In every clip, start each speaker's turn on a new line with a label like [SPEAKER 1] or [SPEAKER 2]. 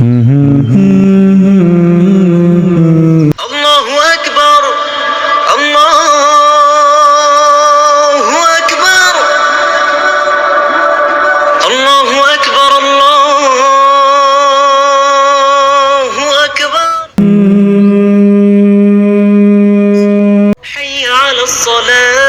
[SPEAKER 1] الله أكبر الله أكبر الله أكبر الله أكبر حي على الصلاة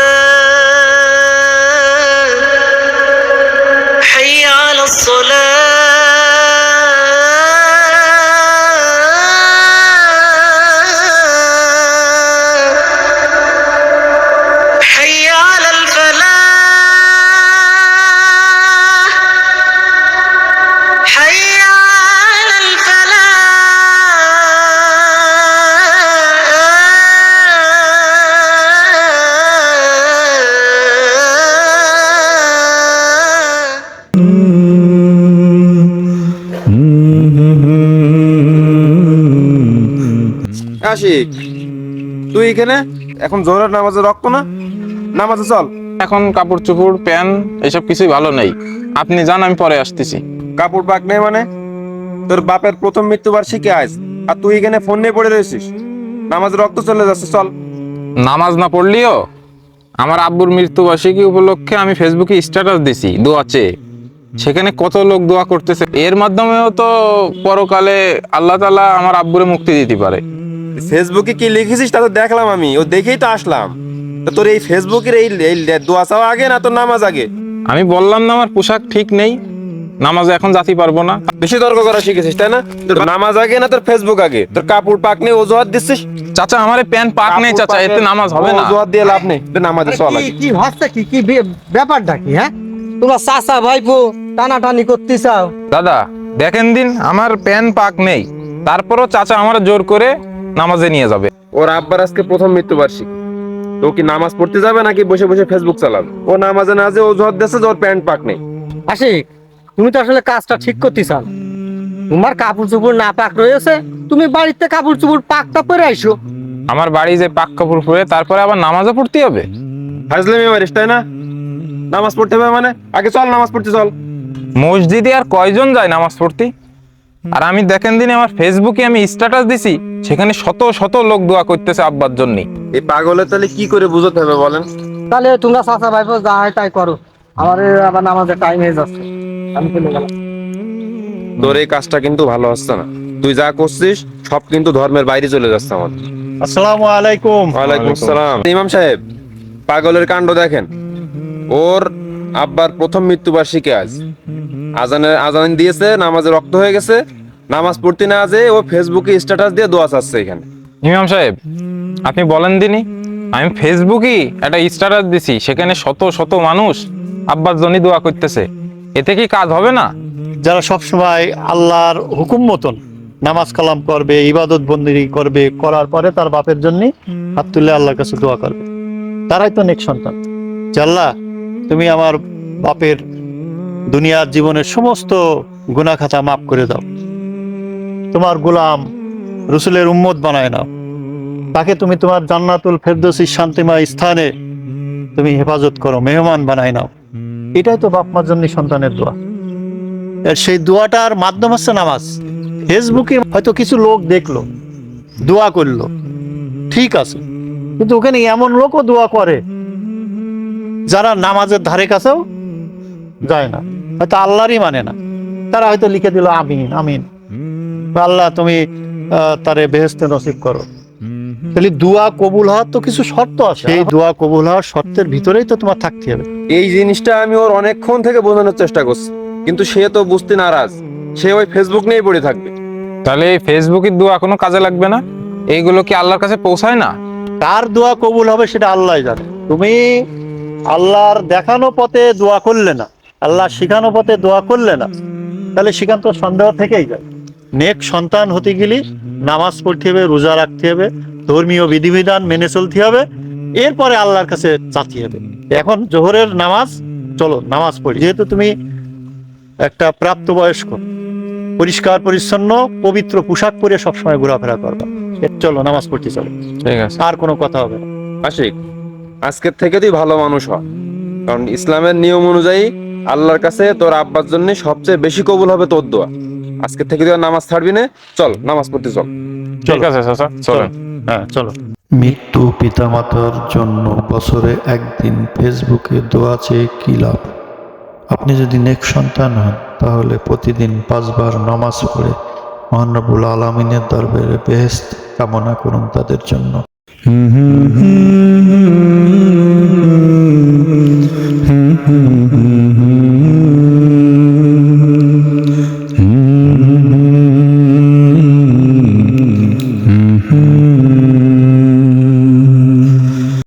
[SPEAKER 2] আশিক তুই এখানে? এখন জোহরের নামাজে রক্ত না? নামাজে চল।
[SPEAKER 3] এখন কাপড় চোপড় প্যান্ট এসব কিছুই ভালো নেই। আপনি যান আমি পরে আসতেছি।
[SPEAKER 2] কাপড় পাক নেই মানে? তোর বাপের প্রথম মৃত্যুবার্ষিকী আজ আর তুই এখানে ফোন নিয়ে পড়ে রয়েছিস। নামাজে রক্ত চলে যাচ্ছে চল।
[SPEAKER 3] নামাজ না পড়লিও? আমার আব্বুর মৃত্যুবার্ষিকী উপলক্ষে আমি ফেসবুকে স্ট্যাটাস দিছি দোয়া চেয়ে। সেখানে কত লোক দোয়া করতেছে। এর মাধ্যমেও তো পরকালে আল্লাহ তালা আমার আব্বুরে মুক্তি দিতে পারে।
[SPEAKER 2] ফেসবুকে কি লিখেছিস? তা তো দেখলাম আমি। ও দেখেই তো আসলাম। তোর এই ফেসবুকের এই এই দোয়া চাওয়া আগে না তোর নামাজ আগে?
[SPEAKER 3] আমি বললাম না আমার পোশাক ঠিক নেই। নামাজে এখন যাতে পারব না।
[SPEAKER 2] বেশি তর্ক করা শিখেছিস তাই না? নামাজ আগে না তোর ফেসবুক আগে? তোর কাপড় পাক নেই অজুহাত দিচ্ছিস?
[SPEAKER 3] চাচা আমার প্যান্ট পাক নেই চাচা এতে নামাজ হবে না।
[SPEAKER 2] অজুহাত দিয়ে লাভ নেই তুই নামাজে চল
[SPEAKER 4] কি কি কি কি ব্যাপারটা কি হ্যাঁ? তোমরা চাচা ভাইপো টানাটানি করতে চাও
[SPEAKER 3] দাদা দেখেন দিন আমার প্যান্ট পাক নেই। তারপরও চাচা আমার জোর করে নামাজে নিয়ে যাবে।
[SPEAKER 2] ওর আব্বার আজকে প্রথম মৃত্যুবার্ষিকী। তো কি নামাজ পড়তে যাবে নাকি বসে বসে ফেসবুক চালাবে? ও নামাজে না যে অজুহাত দিচ্ছে যে ওর প্যান্ট পাক নেই।
[SPEAKER 4] আশিক তুমি তো আসলে কাজটা ঠিক করতে চাও তোমার কাপড় চোপড় না পাক রয়েছে তুমি বাড়িতে কাপড় চোপড় পাকটা পরে আইসো।
[SPEAKER 3] আমার বাড়ি যে পাক কাপড় পরে তারপরে আবার নামাজও পড়তে হবে?
[SPEAKER 2] হাজলামি মারিস তাই না? নামাজ পড়তে হবে মানে? আগে চল নামাজ পড়তে চল।
[SPEAKER 3] মসজিদে আর কয়জন যায় নামাজ পড়তে? আর আমি দেখেন দিনে আমার ফেসবুকে আমি স্ট্যাটাস দিছি সেখানে শত শত লোক দোয়া করতেছে আব্বার জন্য।
[SPEAKER 2] এই পাগলের তাহলে কি করে বুঝতে হবে বলেন?
[SPEAKER 4] তাহলে তোমরা চাচা ভাইপো যা হয় তাই করো। আমার আবার নামাজের টাইম হয়ে যাচ্ছে। আমি চলে গেলাম।
[SPEAKER 2] তোর এই কাজটা কিন্তু ভালো হচ্ছে না। তুই যা করছিস সব কিন্তু ধর্মের বাইরে চলে যাচ্ছে আমার।
[SPEAKER 5] আসসালামু আলাইকুম।
[SPEAKER 2] ওয়ালাইকুম আসসালাম। ইমাম সাহেব পাগলের কাণ্ড দেখেন। ওর আব্বার প্রথম মৃত্যুবার্ষিকী আজ। আজানের আজান দিয়েছে নামাজে রক্ত হয়ে গেছে। নামাজ পড়তে না যে ও ফেসবুকে স্ট্যাটাস দিয়ে দোয়া চাচ্ছে এখানে।
[SPEAKER 3] ইমাম সাহেব আপনি বলেন দিনি আমি ফেসবুকে একটা স্ট্যাটাস দিছি সেখানে শত শত মানুষ আব্বার জন্য দোয়া করতেছে। এতে কি কাজ হবে না?
[SPEAKER 5] যারা সবসময় আল্লাহর হুকুম মতন নামাজ কালাম করবে ইবাদত বন্দিরি করবে করার পরে তার বাপের জন্য হাত তুলে আল্লাহর কাছে দোয়া করবে। তারাই তো নেক সন্তান। আল্লাহ তুমি আমার বাপের দুনিয়ার জীবনের সমস্ত গুনাখাতা মাফ করে দাও। তোমার গোলাম রসুলের উম্মত বানায় নাও। তাকে তুমি তোমার জান্নাতুল ফেরদৌসির শান্তিময় স্থানে তুমি হেফাজত করো, মেহমান বানায় নাও। এটাই তো বাপ মার জন্য সন্তানের দোয়া। আর সেই দোয়াটার মাধ্যম হচ্ছে নামাজ। ফেসবুকে হয়তো কিছু লোক দেখল, দোয়া করল। ঠিক আছে। কিন্তু ওখানে এমন লোকও দোয়া করে যারা নামাজের ধারে কাছেও যায় না। হয়তো আল্লাহরই মানে না। তারা হয়তো লিখে দিল আমিন আমিন। আল্লাহ তুমি তারে বেহেস্তে নসিব করো। তাহলে দোয়া কবুল হওয়ার তো কিছু শর্ত আছে। সেই দোয়া কবুল হওয়ার শর্তের ভিতরেই তো তোমার থাকতে হবে।
[SPEAKER 2] এই জিনিসটা আমি ওর অনেকক্ষণ থেকে বোঝানোর চেষ্টা করছি। কিন্তু সে তো বুঝতে নারাজ। সে ওই ফেসবুক নিয়েই পড়ে থাকবে।
[SPEAKER 3] তাহলে এই ফেসবুকের দোয়া কোনো কাজে লাগবে না? এইগুলো কি আল্লাহর কাছে পৌঁছায় না?
[SPEAKER 5] কার দোয়া কবুল হবে সেটা আল্লাহ জানে। তুমি আল্লাহর দেখানো পথে দোয়া করলে না আল্লাহ শিখানো পথে দোয়া করলে না তাহলে সেখান তো সন্দেহ থেকেই যায়। নেক সন্তান হতে গেলে নামাজ পড়তে হবে রোজা রাখতে হবে ধর্মীয় বিধিবিধান মেনে চলতে হবে এরপরে আল্লাহর কাছে চাতে হবে। এখন জোহরের নামাজ চলো নামাজ পড়ি। যেহেতু তুমি একটা প্রাপ্তবয়স্ক পরিষ্কার পরিচ্ছন্ন পবিত্র পোশাক পরে সবসময় ঘোরাফেরা করবা। চলো নামাজ পড়তে চলো।
[SPEAKER 3] ঠিক আছে।
[SPEAKER 5] আর কোনো কথা হবে
[SPEAKER 2] আশিক আজকের থেকে তুই ভালো মানুষ হ। কারণ ইসলামের নিয়ম অনুযায়ী আল্লাহর কাছে তোর আব্বার জন্য সবচেয়ে বেশি কবুল হবে তোর দোয়া। আজকে থেকে তুই নামাজ ছাড়বি না। চল নামাজ পড়তে চল।
[SPEAKER 3] ঠিক আছে চাচা চলেন।
[SPEAKER 5] হ্যাঁ চলো।
[SPEAKER 6] মৃত্যু পিতামাতার জন্য বছরে একদিন ফেসবুকে দোয়া চেয়ে কী লাভ? আপনি যদি নেক সন্তান হন তাহলে প্রতিদিন পাঁচবার নামাজ পড়ে মহানবুল আলমিনের দরবারে বেহেস্ত কামনা করুন তাদের জন্য।